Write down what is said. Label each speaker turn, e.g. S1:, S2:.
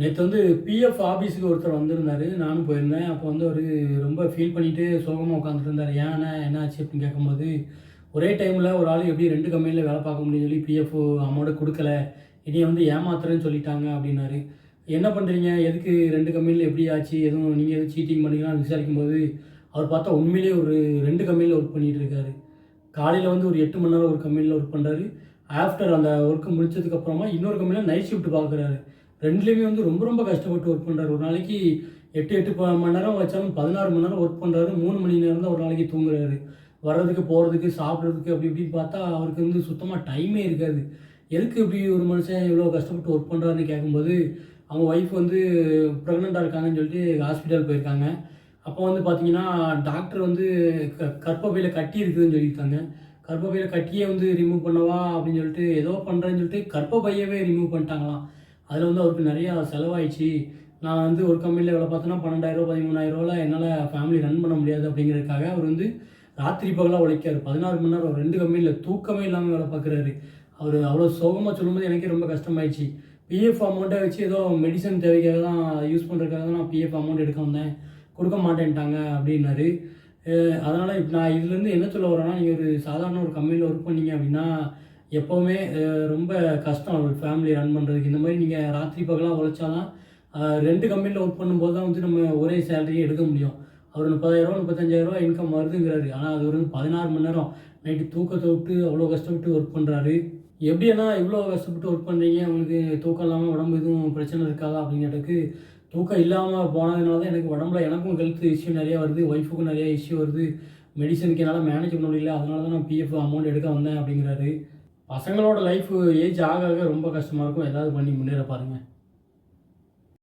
S1: நேற்று வந்து பிஎஃப் ஆஃபீஸுக்கு ஒருத்தர் வந்திருந்தார். நானும் போயிருந்தேன். அப்போ வந்து அவர் ரொம்ப ஃபீல் பண்ணிவிட்டு சோகமாக உட்காந்துட்டு இருந்தார். ஏன்னா என்னாச்சு அப்படின்னு கேட்கும்போது ஒரே டைமில் ஒரு ஆள் எப்படி ரெண்டு கம்பெனியில் வேலை பார்க்க முடியும்னு சொல்லி பிஎஃப் அமௌண்ட்டை கொடுக்கல. இனியை வந்து ஏமாத்துறேன்னு சொல்லிட்டாங்க அப்படின்னாரு. என்ன பண்ணுறீங்க எதுக்கு ரெண்டு கம்பெனியில் எப்படி ஆச்சு? எதுவும் நீங்கள் எதுவும் சீட்டிங் பண்ணீங்களான்னு விசாரிக்கும்போது அவர் பார்த்தா உண்மையிலேயே ஒரு ரெண்டு கம்பெனியில் ஒர்க் பண்ணிகிட்டு இருக்காரு. காலையில் வந்து ஒரு எட்டு மணி நேரம் ஒரு கம்பெனியில் ஒர்க் பண்ணுறாரு ஆஃப்டர் அந்த ஒர்க்கு முடிச்சதுக்கப்புறமா இன்னொரு கம்பெனியில் நைட் ஷிஃப்ட் பார்க்குறாரு ரெண்டுலேயுமே வந்து ரொம்ப ரொம்ப கஷ்டப்பட்டு ஒர்க் பண்ணுறாரு ஒரு நாளைக்கு எட்டு எட்டு மணி நேரம் வச்சாலும் பதினாறு மணி நேரம் ஒர்க் பண்ணுறாரு மூணு மணி நேரம் தான் ஒரு நாளைக்கு தூங்குறாரு. வர்றதுக்கு போகிறதுக்கு சாப்பிட்றதுக்கு அப்படி இப்படின்னு பார்த்தா அவருக்கு வந்து சுத்தமாக டைமே இருக்காது. எதுக்கு இப்படி ஒரு மனுஷன் இவ்வளோ கஷ்டப்பட்டு ஒர்க் பண்ணுறாருன்னு கேட்கும்போது அவங்க ஒய்ஃப் வந்து ப்ரெக்னெண்ட்டாக இருக்காங்கன்னு சொல்லிட்டு ஹாஸ்பிட்டல் போயிருக்காங்க. அப்போ வந்து பார்த்தீங்கன்னா டாக்டர் வந்து க கர்ப்பப்பையில் கட்டி இருக்குதுன்னு சொல்லியிருக்காங்க. கர்ப்பப்பையில் கட்டியே வந்து ரிமூவ் பண்ணவா அப்படின்னு சொல்லிட்டு ஏதோ பண்ணுறேன்னு சொல்லிட்டு கர்ப்பப்பையவே ரிமூவ் பண்ணிட்டாங்களாம். அதில் வந்து அவருக்கு நிறையா செலவாயிடுச்சு. நான் வந்து ஒரு கம்பெனியில் வேலை பார்த்தோன்னா பன்னெண்டாயிரம் பதிமூணாயிரரூவாவில் என்னால் ஃபேமிலி ரன் பண்ண முடியாது அப்படிங்கிறதுக்காக அவர் வந்து ராத்திரி பகலாக உழைக்காரு பதினாறு மணி நேரம் ரெண்டு கம்பெனியில் தூக்கமே இல்லாமல் வேலை பார்க்குறாரு. அவர் அவ்வளோ சோகமாக சொல்லும்போது எனக்கே ரொம்ப கஷ்டமாயிடுச்சு. பிஎஃப் அமௌண்ட்டை வச்சு ஏதோ மெடிசன் தேவைக்காக தான் யூஸ் பண்ணுறதுக்காக தான் நான் பிஎஃப் அமௌண்ட் எடுக்க வந்தேன். கொடுக்க மாட்டேன்ட்டாங்க அப்படின்னாரு. அதனால் இப்போ நான் இதுலேருந்து என்ன சொல்ல வரேன்னா நீங்கள் ஒரு சாதாரண ஒரு கம்பெனியில் ஒர்க் பண்ணீங்க அப்படின்னா எப்போவுமே ரொம்ப கஷ்டம் ஒரு ஃபேமிலி ரன் பண்ணுறதுக்கு இந்த மாதிரி நீங்கள் ராத்திரி பகலாக உழைச்சாதான் ரெண்டு கம்பெனியில் ஒர்க் பண்ணும்போது தான் வந்து நம்ம ஒரே சேலரியை எடுக்க முடியும். அவர் முப்பதாயிரரூவா முப்பத்தஞ்சாயிரரூவா இன்கம் வருதுங்கிறாரு. ஆனால் அது ஒரு பதினாறு மணி நேரம். நைட்டு தூக்கத்தை விட்டு அவ்வளோ கஷ்டப்பட்டு ஒர்க் பண்ணுறாரு எப்படின்னா இவ்வளோ கஷ்டப்பட்டு ஒர்க் பண்ணுறீங்க உங்களுக்கு தூக்கம் இல்லாமல் உடம்பு எதுவும் பிரச்சனை இருக்காதா? அப்படிங்கிறதுக்கு தூக்கம் இல்லாமல் போனதுனால தான் எனக்கு உடம்புல எனக்கும் ஹெல்த் இஷ்யூ நிறையா வருது. ஒய்ஃபுக்கும் நிறைய இஷ்யூ வருது. மெடிசனுக்கு என்னால் மேனேஜ் பண்ண முடியல. அதனால தான் நான் பிஎஃப் அமௌண்ட் எடுக்க வந்தேன் அப்படிங்கிறாரு. பசங்களோட லைஃப் ஏஜ் ஆக ஆக ரொம்ப கஷ்டமாக இருக்கும். ஏதாவது பண்ணி முன்னேற பாருங்கள்